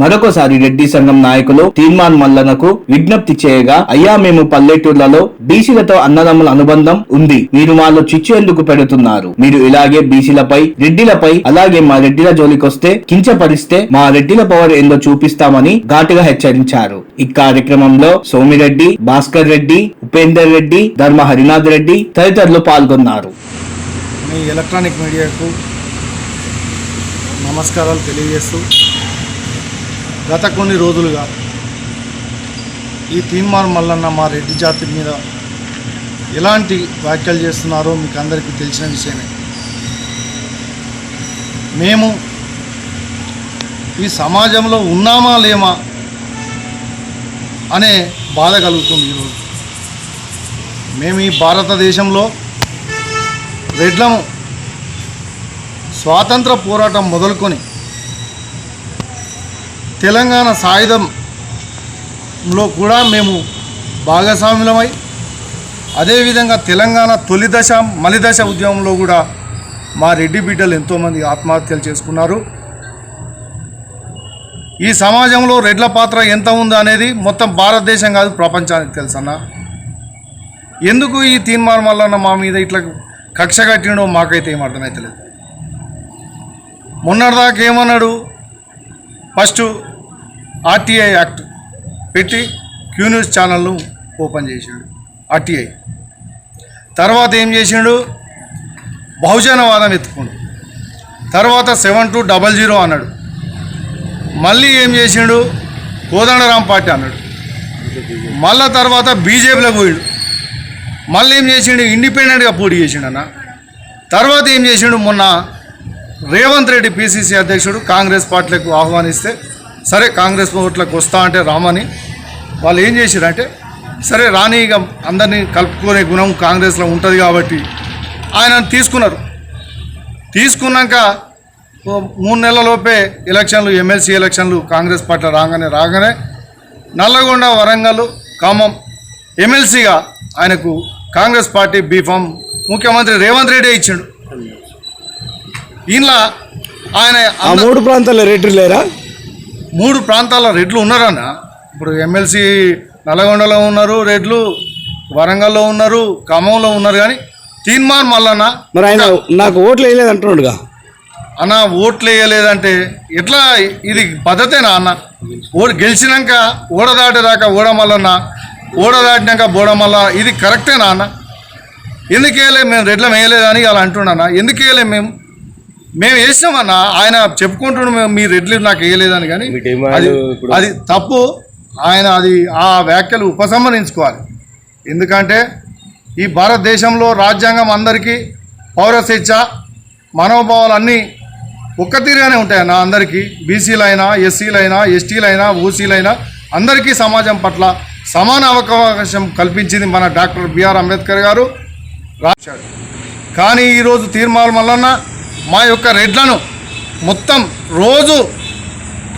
మరొకసారి రెడ్డి సంఘం నాయకులు తీర్మాన్ మల్లనకు విజ్ఞప్తి చేయగా అయ్యా మేము పల్లెటూర్లలో బీసీలతో అన్నదమ్ముల అనుబంధం ఉంది. మీరు మాలో చిచ్చు ఎందుకు పెడుతున్నారు? మీరు ఇలాగే బీసీలపై రెడ్డిలపై అలాగే మా రెడ్డిల జోలికొస్తే కించపరిస్తే మా రెడ్డిల పవర్ ఏందో చూపిస్తామని ఘాటుగా హెచ్చరించారు. ఈ కార్యక్రమంలో సోమిరెడ్డి భాస్కర్ రెడ్డి ఉపేందర్ రెడ్డి ధర్మ హరినాథ్ రెడ్డి తదితరులు పాల్గొన్నారు. మీ ఎలక్ట్రానిక్ మీడియాకు నమస్కారాలు తెలియజేస్తూ గత కొన్ని రోజులుగా ఈ తీన్మార్ మల్లన్న మా రెడ్డి జాతి మీద ఎలాంటి వ్యాఖ్యలు చేస్తున్నారో మీకు అందరికీ తెలిసిన విషయమే. మేము ఈ సమాజంలో ఉన్నామా లేమా అనే బాధ కలుగుతుంది ఈరోజు మేము ఈ భారతదేశంలో రెడ్లము స్వాతంత్ర పోరాటం మొదలుకొని తెలంగాణ సాయుధంలో కూడా మేము భాగస్వాములమై అదేవిధంగా తెలంగాణ తొలి దశ మలి ఉద్యమంలో కూడా మా రెడ్డి బిడ్డలు ఎంతోమంది ఆత్మహత్యలు చేసుకున్నారు. ఈ సమాజంలో రెడ్ల పాత్ర ఎంత ఉందో అనేది మొత్తం భారతదేశం కాదు ప్రపంచానికి తెలుసన్నా ఎందుకు ఈ తీర్మానం వల్ల మా మీద ఇట్లా కక్ష కట్టినో మాకైతే ఏం అర్థమవుతలేదు మొన్నటిదాకా ఏమన్నాడు? ఫస్ట్ ఆర్టీఐ యాక్ట్ పెట్టి క్యూ న్యూస్ ఛానల్ను ఓపెన్ చేసిండు ఆర్టీఐ. తర్వాత ఏం చేసిండు? బహుజనవాదం ఎత్తుకుండు. తర్వాత సెవెన్ టూ డబల్ జీరో అన్నాడు. మళ్ళీ ఏం చేసిండు? కోదండరాం పార్టీ అన్నాడు. మళ్ళా తర్వాత బీజేపీలో పోయాడు. మళ్ళీ ఏం చేసిండు? ఇండిపెండెంట్గా పోటీ చేసిండు అన్న. తర్వాత ఏం చేసిండు? మొన్న రేవంత్ రెడ్డి పిసిసి అధ్యక్షుడు కాంగ్రెస్ పార్టీలకు ఆహ్వానిస్తే సరే కాంగ్రెస్ ఓట్లకు వస్తా అంటే రామని వాళ్ళు ఏం చేశారంటే సరే రాని ఇక అందరినీ కలుపుకునే గుణం కాంగ్రెస్లో ఉంటుంది కాబట్టి ఆయన తీసుకున్నారు. తీసుకున్నాక మూడు నెలలలోపే ఎలక్షన్లు ఎమ్మెల్సీ ఎలక్షన్లు కాంగ్రెస్ పార్టీ రాగానే రాగానే నల్లగొండ వరంగల్ ఖమ్మం ఎమ్మెల్సీగా ఆయనకు కాంగ్రెస్ పార్టీ బీఫామ్ ముఖ్యమంత్రి రేవంత్ రెడ్డి ఇచ్చిండు. ఈయన ఆయన ఆ మూడు ప్రాంతాల్లో రెడ్డి లేరా? మూడు ప్రాంతాల రెడ్లు ఉన్నారన్న. ఇప్పుడు ఎమ్మెల్సీ నల్గొండలో ఉన్నారు రెడ్లు వరంగల్లో ఉన్నారు ఖమ్మంలో ఉన్నారు కానీ తీన్మార్ మల్లన్న. మరి ఆయన నాకు ఓట్లు వేయలేదు అంటున్నాడుగా. అన్న ఓట్లు వేయలేదంటే ఎట్లా ఇది పద్ధతేనా అన్న? ఓడి గెలిచినాక ఓడ దాటేదాకా ఓడమల్లన్న ఓడ దాటినాక బోడమల్ల ఇది కరెక్టేనా అన్న? ఎందుకు వేయలే? మేము రెడ్లం వేయలేదని అలా అంటున్నానా? ఎందుకు వేయలేం మేము? మేము వేసామన్న ఆయన చెప్పుకుంటున్నాం మీ రెడ్లు నాకు వేయలేదని కానీ అది అది తప్పు. ఆయన అది ఆ వ్యాఖ్యలు ఉపసంహరించుకోవాలి. ఎందుకంటే ఈ భారతదేశంలో రాజ్యాంగం అందరికీ పౌర స్వేచ్ఛ మనోభావాలు అన్నీ ఒక్క తీరుగానే ఉంటాయన్న అందరికీ. బీసీలైనా ఎస్సీలైనా ఎస్టీలైనా ఓసీలైనా అందరికీ సమాజం పట్ల సమాన అవకాశం కల్పించింది మన డాక్టర్ బిఆర్ అంబేద్కర్ గారు. రాశాడు కానీ ఈరోజు తీర్మానం వలన మా యొక్క రెడ్లను మొత్తం రోజు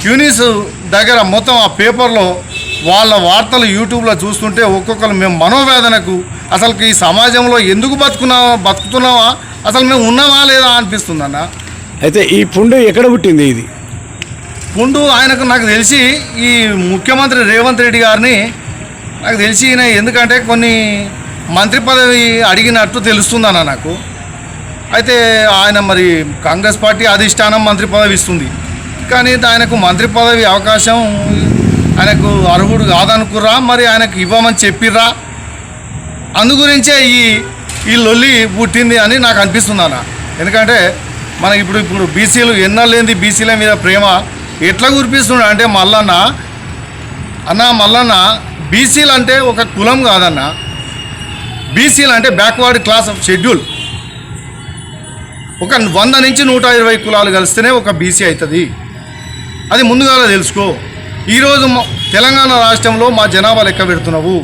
క్యూనిస్ దగ్గర మొత్తం ఆ పేపర్లో వాళ్ళ వార్తలు యూట్యూబ్లో చూస్తుంటే ఒక్కొక్కరు మేము మనోవేదనకు అసలు ఈ సమాజంలో ఎందుకు బతుకున్నా బతుకుతున్నావా అసలు మేము ఉన్నామా లేదా అనిపిస్తుందన్న అయితే ఈ పుండు ఎక్కడ పుట్టింది ఇది? ముందు ఆయనకు నాకు తెలిసి ఈ ముఖ్యమంత్రి రేవంత్ రెడ్డి గారిని నాకు తెలిసి ఈయన ఎందుకంటే కొన్ని మంత్రి పదవి అడిగినట్టు తెలుస్తుందన్న నాకు. అయితే ఆయన మరి కాంగ్రెస్ పార్టీ అధిష్టానం మంత్రి పదవి ఇస్తుంది. కానీ ఆయనకు మంత్రి పదవి అవకాశం ఆయనకు అర్హుడు కాదనుకుర్రా మరి ఆయనకు ఇవ్వమని చెప్పిర్రా? అందు గురించే ఈ ఈ లొల్లి పుట్టింది అని నాకు అనిపిస్తుంది అన్న ఎందుకంటే మనకి ఇప్పుడు ఇప్పుడు బీసీలు ఎన్నలేంది బీసీల మీద ప్రేమ. ఎట్లా కురిపిస్తున్నాడు అంటే మల్లన్న అన్న మల్లన్న బీసీలు అంటే ఒక కులం కాదన్న. బీసీలు అంటే బ్యాక్వర్డ్ క్లాస్ ఆఫ్ షెడ్యూల్ ఒక వంద నుంచి నూట ఇరవై కులాలు కలిస్తేనే ఒక బీసీ అవుతుంది. అది ముందుగా తెలుసుకో. ఈరోజు తెలంగాణ రాష్ట్రంలో మా జనాభా లెక్క పెడుతున్నావు.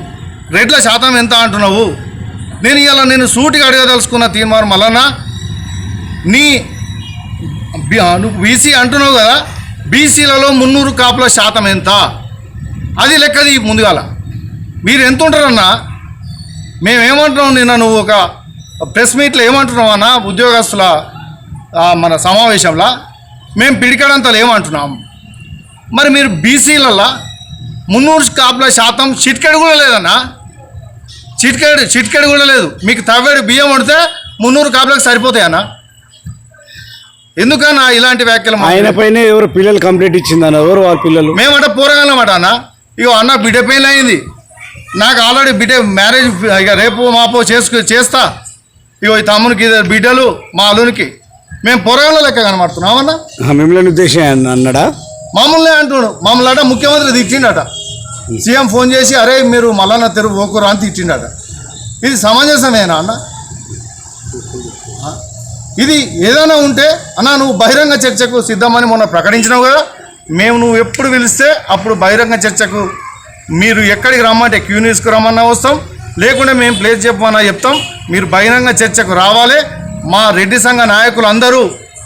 రెడ్ల శాతం ఎంత అంటున్నావు? నేను ఇలా నేను సూటిగా అడగదలుచుకున్న తీర్మానం మళ్ళా నీ బీసీ అంటున్నావు కదా బీసీలలో మున్నూరు కాపుల శాతం ఎంత? అది లెక్కది ముందుగాల. మీరు ఎంత ఉంటారన్నా మేమేమంటున్నాం నిన్న నువ్వు ఒక ప్రెస్ మీట్లో ఏమంటున్నావు అన్న? ఉద్యోగస్తుల మన సమావేశంలో మేము పిడికడంతలు ఏమంటున్నాం? మరి మీరు బీసీలల్లో మున్నూరు కాపుల శాతం చిట్కెడు కూడా లేదన్నా? చిట్కెడు చిట్కెడు కూడా లేదు. మీకు తవ్వేడు బియ్యం వండితే మున్నూరు కాపులకు సరిపోతాయన్నా? ఎందుకన్నా ఇలాంటి వ్యాఖ్యలు ఆయన? పైన ఎవరు పిల్లలు కంప్లీట్ ఇచ్చిందన్న? ఎవరు వాళ్ళ పిల్లలు? మేమంట పోరగాలన్నమాట అన్న. ఇగో అన్న బిడ్డ పెళ్ళి అయింది నాకు ఆల్రెడీ బిడ్డ మ్యారేజ్ ఇక రేపు మాపో చేసుకు చేస్తా. ఇగో ఈ తమ్మునికి ఇద్దరు బిడ్డలు మా అల్లునికి. మేము పోరగాళ్ళ లెక్క కనబడుతున్నామన్నా మిమ్మల్ని ఉద్దేశం అన్నాడా? మామూలునే అంటున్నాడు. మామూలు అట ముఖ్యమంత్రి తిట్టిండట. సీఎం ఫోన్ చేసి అరే మీరు మల్లన్న తెరువు ఓకురా అని తిట్టిండట. ఇది సమంజసమేనా అన్న? ఇది ఏదైనా ఉంటే అన్న నువ్వు బహిరంగ చర్చకు సిద్ధమని మొన్న ప్రకటించినావు కదా. మేము నువ్వు ఎప్పుడు పిలిస్తే అప్పుడు బహిరంగ చర్చకు మీరు ఎక్కడికి రమ్మంటే క్యూ న్యూస్కి రమ్మన్నా వస్తాం. లేకుంటే మేము ప్లేస్ చెప్పమన్నా చెప్తాం. మీరు బహిరంగ చర్చకు రావాలి. మా రెడ్డి సంఘ నాయకులు అందరూ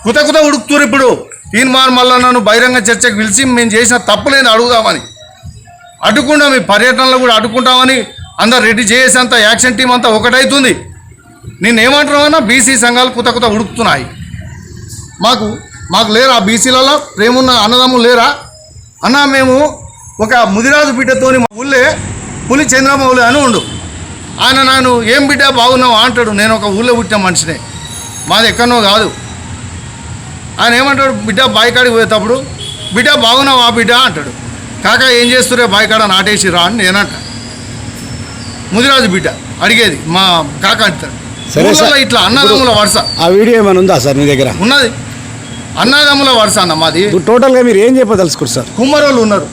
కుత కుత ఉడుకుతురు ఇప్పుడు. తీన్మార్ నన్ను బహిరంగ చర్చకు పిలిచి మేము చేసిన తప్పులేని అడుగుదామని. అడ్డుకుండా మీ పర్యటనలో కూడా అడ్డుకుంటామని. అందరు రెడీ చేసేంత యాక్షన్ టీం అంతా ఒకటైతుంది. నేనేమంటున్నామన్నా బీసీ సంఘాలు కుతకుత ఉడుకుతున్నాయి. మాకు మాకు లేరా బీసీలలో? ప్రేమున్న అన్నదమ్ములు లేరా? అన్న మేము ఒక ముదిరాజు బిడ్డతోని మా ఊళ్ళే పులి చంద్రమౌళి అని ఉండు. ఆయన నన్ను ఏం బిడ్డ బాగున్నావు? అంటాడు. నేను ఒక ఊళ్ళో పుట్టిన మనిషినే. మాది ఎక్కడనో కాదు. ఆయన ఏమంటాడు? బిడ్డ బాయికాడికి పోయేటప్పుడు బిడ్డ బాగున్నావు ఆ బిడ్డ? అంటాడు. కాక ఏం చేస్తురే బాయికాడ నాటేసి రా అని నేనంట. ముదిరాజు బిడ్డ అడిగేది. మా కాక అంటాడు. ఇట్లా అన్నదమ్ముల వరుస. ఆ వీడియో ఏమైనా ఉందా సార్ మీ దగ్గర? ఉన్నది. అన్నదమ్ముల వరుస అన్న మాది. టోటల్గా మీరు ఏం చెప్పదలుచుకోరు సార్? కుమ్మరోళ్ళు ఉన్నారు.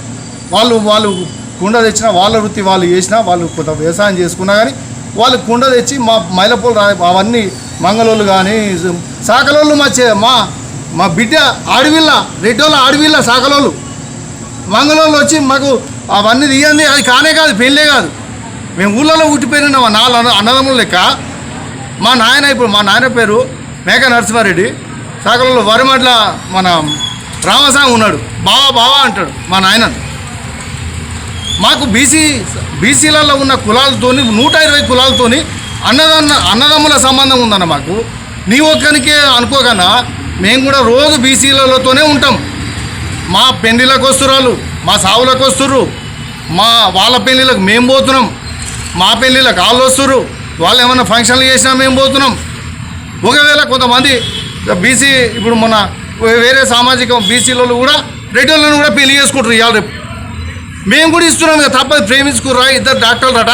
వాళ్ళు వాళ్ళు కుండ తెచ్చిన వాళ్ళ వృత్తి వాళ్ళు చేసినా వాళ్ళు కొంత వ్యవసాయం చేసుకున్నా కానీ వాళ్ళు కుండ తెచ్చి మా మైలపూలు రా అవన్నీ మంగళూరు కానీ సాకలోళ్ళు మా చే మా మా బిడ్డ ఆడవిళ్ళ రెడ్డోళ్ళ ఆడవిళ్ళ సాకలోళ్ళు. మంగళూరులో వచ్చి మాకు అవన్నీ తీయండి అది కానే కాదు పెళ్ళే కాదు. మేము ఊళ్ళలో పుట్టిపోయిన మా నాలుగు అన్న అన్నదమ్ముల లెక్క. మా నాయన ఇప్పుడు మా నాయన పేరు మేక నరసింహారెడ్డి. సాకలలో వరిమట్ల మన రామస్వామి ఉన్నాడు. బావా బావా అంటాడు మా నాయన మాకు బీసీ బీసీలలో ఉన్న కులాలతోని నూట ఇరవై కులాలతోని అన్నదన్న అన్నదమ్ముల సంబంధం ఉందన్న మాకు. నీ ఒక్కరికే అనుకోకన్నా మేము కూడా రోజు బీసీలతోనే ఉంటాం. మా పెళ్ళిళ్ళకు వస్తురాలు మా సావులకు వస్తుర్రు మా వాళ్ళ పెళ్ళిళ్ళకు మేము పోతున్నాం. మా పెళ్ళిళ్ళకి వాళ్ళు వస్తుర్రు వాళ్ళు ఏమైనా ఫంక్షన్లు చేసినా మేము పోతున్నాం. ఒకవేళ కొంతమంది బీసీ ఇప్పుడు మన వేరే సామాజిక బీసీలలో కూడా రెడ్డిలను కూడా పెళ్ళి చేసుకుంటారు ఇవాళ రేపు. మేము కూడా ఇస్తున్నాం కదా తప్పదు ప్రేమించుకురా ఇద్దరు డాక్టర్లు అట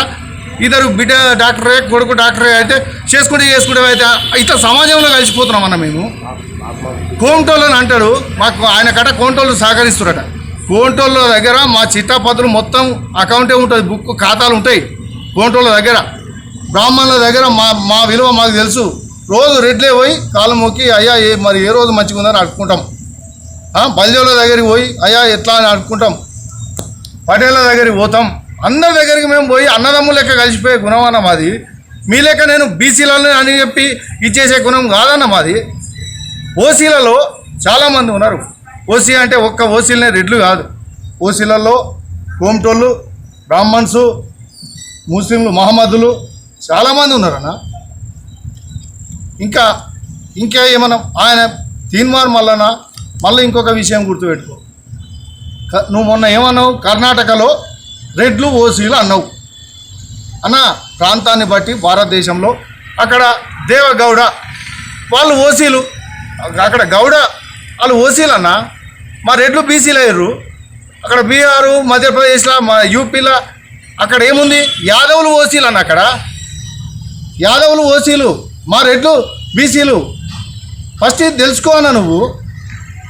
ఇద్దరు బిడ్డ డాక్టరే కొడుకు డాక్టరే అయితే చేసుకుంటే చేసుకుంటే అయితే ఇట్లా సమాజంలో కలిసిపోతున్నాం అన్న మేము. కోంటోళ్ళు అని అంటాడు మాకు ఆయన కట కోంటోళ్ళు సహకరిస్తున్నారట. కోంటోళ్ళ దగ్గర మా చిట్టాపత్రులు మొత్తం అకౌంటే ఉంటుంది బుక్ ఖాతాలు ఉంటాయి కోంటోళ్ళ దగ్గర. బ్రాహ్మణుల దగ్గర మా మా విలువ మాకు తెలుసు. రోజు రెడ్లే పోయి కాలు మొక్కి అయ్యా ఏ మరి ఏ రోజు మంచిగా ఉందని అడుక్కుంటాం బల్జోళ్ళ దగ్గరికి పోయి అయ్యా ఎట్లా అని అడుక్కుంటాం పటేళ్ళ దగ్గరికి పోతాం. అందరి దగ్గరికి మేము పోయి అన్నదమ్ము లెక్క కలిసిపోయే గుణం మాది. మీ లెక్క నేను బీసీలలో అని చెప్పి ఇచ్చేసే గుణం కాదన్న మాది. ఓసీలలో చాలామంది ఉన్నారు. ఓసీ అంటే ఒక్క ఓసీలనే రెడ్లు కాదు. ఓసీలలో కోమటోళ్ళు బ్రాహ్మణ్సు ముస్లింలు మహమ్మదులు చాలామంది ఉన్నారన్న. ఇంకా ఇంకా ఏమన్నా ఆయన తీన్మార్ మల్లన మళ్ళీ ఇంకొక విషయం గుర్తుపెట్టుకో. నువ్వు మొన్న ఏమన్నావు? కర్ణాటకలో రెడ్లు ఓసీలు అన్నావు. అన్న ప్రాంతాన్ని బట్టి భారతదేశంలో అక్కడ దేవగౌడ వాళ్ళు ఓసీలు. అక్కడ గౌడ వాళ్ళు ఓసీలు అన్న. మా రెడ్లు బీసీలు అయ్యారు అక్కడ బీహారు మధ్యప్రదేశ్లో మా యూపీలో అక్కడ ఏముంది? యాదవులు ఓసీలు అన్న అక్కడ. యాదవులు ఓసీలు. మా రెడ్లు బీసీలు. ఫస్ట్ ఇది తెలుసుకో అన్న నువ్వు.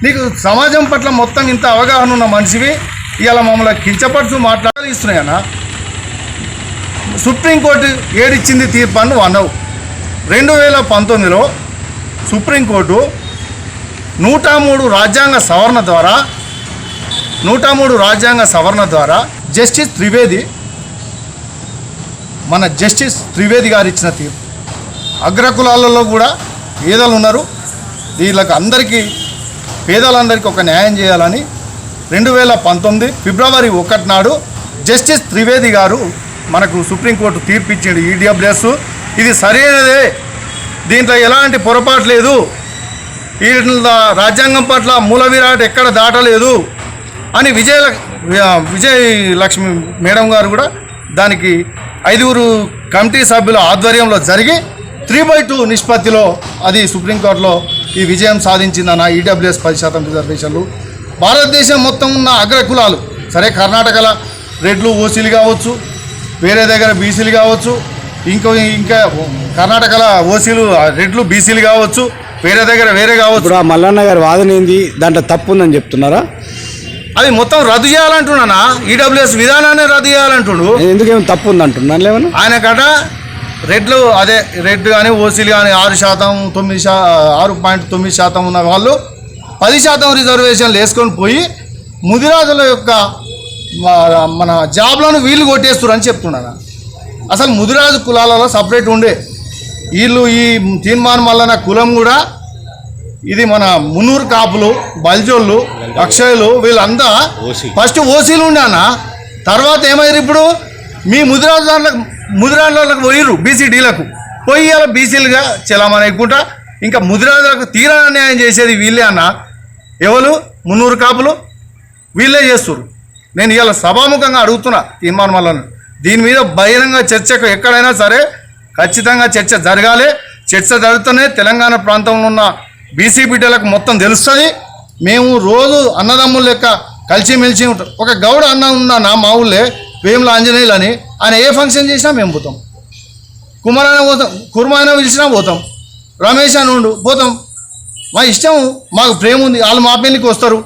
నీకు సమాజం పట్ల మొత్తం ఇంత అవగాహన ఉన్న మనిషివి ఇవాళ మమ్మల్ని కించపరుచు మాట్లాడిస్తున్నాయన్న సుప్రీంకోర్టు ఏడిచ్చింది తీర్పు అని అనవు రెండు వేల పంతొమ్మిదిలో సుప్రీంకోర్టు నూట మూడు రాజ్యాంగ సవరణ ద్వారా నూట మూడు రాజ్యాంగ సవరణ ద్వారా జస్టిస్ త్రివేది మన జస్టిస్ త్రివేది గారు ఇచ్చిన తీర్పు. అగ్రకులాలలో కూడా పేదలు ఉన్నారు. వీళ్ళకి అందరికీ పేదలందరికీ ఒక న్యాయం చేయాలని రెండు వేల పంతొమ్మిది ఫిబ్రవరి ఒకటి నాడు జస్టిస్ త్రివేది గారు మనకు సుప్రీంకోర్టు తీర్పు ఇచ్చిండు ఈడబ్ల్యూఎస్. ఇది సరైనదే. దీంట్లో ఎలాంటి పొరపాటు లేదు. ఈ రాజ్యాంగం పట్ల మూల విరాట్ ఎక్కడ దాటలేదు అని విజయ విజయ లక్ష్మి మేడం గారు కూడా దానికి ఐదుగురు కమిటీ సభ్యుల ఆధ్వర్యంలో జరిగి త్రీ బై టూ నిష్పత్తిలో అది సుప్రీంకోర్టులో ఈ విజయం సాధించిందన్న ఈడబ్ల్యూఎస్ పది శాతం రిజర్వేషన్లు. భారతదేశం మొత్తం ఉన్న అగ్ర కులాలు సరే కర్ణాటకలో రెడ్లు ఓసీలు కావచ్చు వేరే దగ్గర బీసీలు కావచ్చు ఇంకో ఇంకా కర్ణాటకలో ఓసీలు రెడ్లు బీసీలు కావచ్చు వేరే దగ్గర వేరే కావచ్చు. ఇప్పుడు ఆ మల్లన్న గారి వాదన ఏంది? దాంట్లో తప్పు ఉందని చెప్తున్నారా? అది మొత్తం రద్దు చేయాలంటున్నానా? ఈడబ్ల్యూఎస్ విధానాన్ని రద్దు చేయాలంటుండు. ఎందుకేమో తప్పు ఉంది అంటున్నాను ఏమన్నా? ఆయన కట రెడ్లు అదే రెడ్ కానీ ఓసీలు కానీ ఆరు శాతం తొమ్మిది శా ఆరు పాయింట్ తొమ్మిది శాతం ఉన్న వాళ్ళు పది శాతం రిజర్వేషన్లు వేసుకొని పోయి ముదిరాజుల యొక్క మన జాబ్లను వీళ్ళు కొట్టేస్తారు అని చెప్తున్నాను. అసలు ముదిరాజు కులాలలో సపరేట్ ఉండే. వీళ్ళు ఈ తీర్మానం వలన కులం కూడా ఇది మన మున్నూరు కాపులు బల్జోళ్ళు అక్షయులు వీళ్ళంతా ఫస్ట్ ఓసీలు ఉన్నానా తర్వాత ఏమైంది ఇప్పుడు? మీ ముదిరాజు దాంట్లకు ముదిరాళ్ళకు పోయిర్రు బీసీడీలకు పోయి అలా బీసీలుగా చెలామనేకుంటా ఇంకా ముదిరాజులకు తీరా అన్యాయం చేసేది వీళ్ళే అన్న. ఎవరు? మున్నూరు కాపులు వీళ్ళే చేస్తారు నేను ఇవాళ సభాముఖంగా అడుగుతున్నా తీర్మానం వల్ల దీని మీద బహిరంగ చర్చకు ఎక్కడైనా సరే ఖచ్చితంగా చర్చ జరగాలి. చర్చ జరుగుతూనే తెలంగాణ ప్రాంతంలో ఉన్న బీసీ బిడ్డలకు మొత్తం తెలుస్తుంది. మేము రోజు అన్నదమ్ముల లెక్క కలిసిమెలిసి ఉంటాం. ఒక గౌడ అన్న ఉన్నా మా ఊళ్ళే. వేముల ఆంజనేయులు అని ఆయన ఏ ఫంక్షన్ చేసినా మేము పోతాం. కుమారాయన పోతాం కుర్మాయన పిలిచినా పోతాం రమేష్ అని ఉండు పోతాం. మా ఇష్టం మాకు ప్రేమ ఉంది వాళ్ళు మా పెళ్ళికి వస్తారు.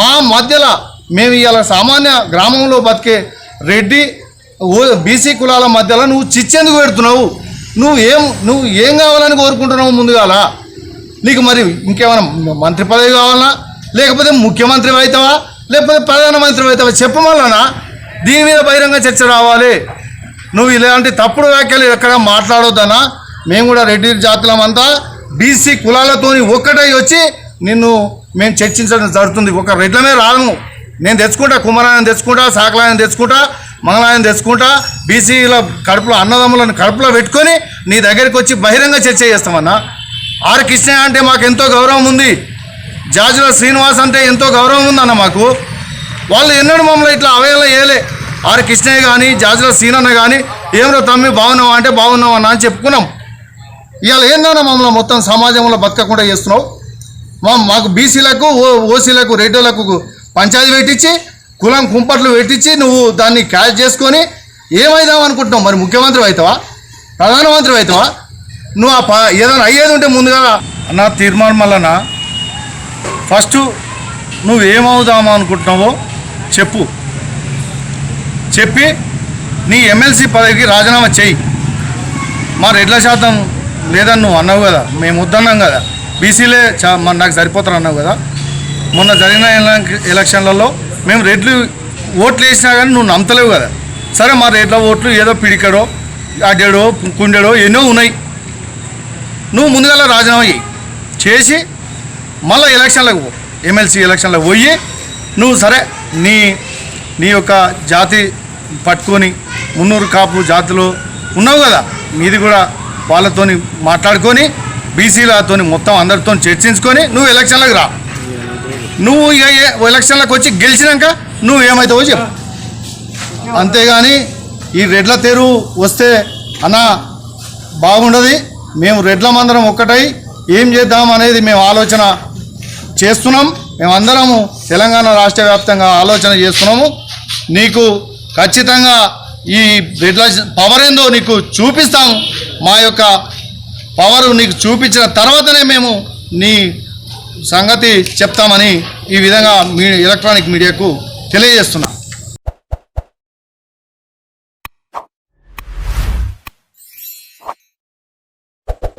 మా మధ్యలో మేము ఇవాళ సామాన్య గ్రామంలో బతికే రెడ్డి ఓ బీసీ కులాల మధ్యలో నువ్వు చిచ్చెందుకు పెడుతున్నావు. నువ్వు ఏం నువ్వు ఏం కావాలని కోరుకుంటున్నావు ముందుగాల? నీకు మరి ఇంకేమైనా మంత్రి పదవి కావాలనా? లేకపోతే ముఖ్యమంత్రి అవుతావా? లేకపోతే ప్రధానమంత్రి అవుతావా? చెప్పమల్లనా దీని మీద బహిరంగ చర్చ రావాలి. నువ్వు ఇలాంటి తప్పుడు వ్యాఖ్యలు ఎక్కడ మాట్లాడొద్దనా మేము కూడా రెడ్డి జాతులమంతా బీసీ కులాలతోని ఒక్కటై వచ్చి నిన్ను మేము చర్చించడం జరుగుతుంది. ఒక రెడ్లమే రాను. నేను తెచ్చుకుంటా కుమారాయన తెచ్చుకుంటా సాకలాయన తెచ్చుకుంటా మంగళాయన తెచ్చుకుంటా బీసీల కడుపులో అన్నదమ్ములను కడుపులో పెట్టుకొని నీ దగ్గరికి వచ్చి బహిరంగ చర్చ చేస్తామన్నా. ఆర్ కృష్ణ అంటే మాకు ఎంతో గౌరవం ఉంది. జాజుల శ్రీనివాస్ అంటే ఎంతో గౌరవం ఉందన్న మాకు. వాళ్ళు ఎన్నడూ మమ్మల్ని ఇట్లా అవయలా వేయలే ఆర్ కృష్ణయ్య కానీ జాజుల సీనన్న కానీ ఏమో తమ్మి బాగున్నావా అంటే బాగున్నావా అని చెప్పుకున్నాం. ఇవాళ ఏందన్నా మమ్మల్ని మొత్తం సమాజంలో బతకకుండా చేస్తున్నావు? మా మాకు బీసీలకు ఓ ఓసీలకు రెడ్డిలకు పంచాయతీ పెట్టించి కులం కుంపట్లు పెట్టించి నువ్వు దాన్ని క్యాచ్ చేసుకొని ఏమైదాం అనుకుంటున్నావు? మరి ముఖ్యమంత్రి అవుతావా? ప్రధానమంత్రి అవుతావా? నువ్వు ఆ ప ఏదైనా అయ్యేది ఉంటే ముందుగా నా తీర్మానం వలన ఫస్ట్ నువ్వు ఏమవుదామా అనుకుంటున్నావో చెప్పు. చెప్పి నీ ఎమ్మెల్సీ పదవికి రాజీనామా చెయ్యి మా రెడ్ల శాతం లేదని నువ్వు అన్నావు కదా. మేము వద్దన్నాం కదా. బీసీలే చా మరి నాకు సరిపోతారు అన్నావు కదా. మొన్న జరిగిన ఎలక్షన్లలో మేము రెడ్లు ఓట్లు వేసినా కానీ నువ్వు నమ్మతలేవు కదా. సరే మా రెడ్ల ఓట్లు ఏదో పిడికడో అడ్డాడో కుండెడో ఎన్నో ఉన్నాయి. నువ్వు ముందుగా రాజీనామా చేయి. చేసి మళ్ళీ ఎలక్షన్లకు పో. ఎమ్మెల్సీ ఎలక్షన్లకు పోయి నువ్వు సరే నీ నీ యొక్క జాతి పట్టుకొని మున్నూరు కాపు జాతులు ఉన్నావు కదా? మీది కూడా వాళ్ళతోని మాట్లాడుకొని బీసీలతోని మొత్తం అందరితో చర్చించుకొని నువ్వు ఎలక్షన్లకు రా. నువ్వు ఇక ఎలక్షన్లకు వచ్చి గెలిచినాక నువ్వు ఏమవుతావో చెప్పు. అంతేగాని ఈ రెడ్ల తెరువు వస్తే అన్న బాగుండదు. మేము రెడ్ల మందరం ఒక్కటై ఏం చేద్దాం అనేది మేము ఆలోచన చేస్తున్నాం. మేమందరము తెలంగాణ రాష్ట్ర వ్యాప్తంగా ఆలోచన చేస్తున్నాము. నీకు ఖచ్చితంగా ఈ రెడ్ల పవర్ ఏందో నీకు చూపిస్తాం. మా యొక్క పవర్ నీకు చూపించిన తర్వాతనే మేము నీ సంగతి చెప్తామని ఈ విధంగా మీ ఎలక్ట్రానిక్ మీడియాకు తెలియజేస్తున్నాం.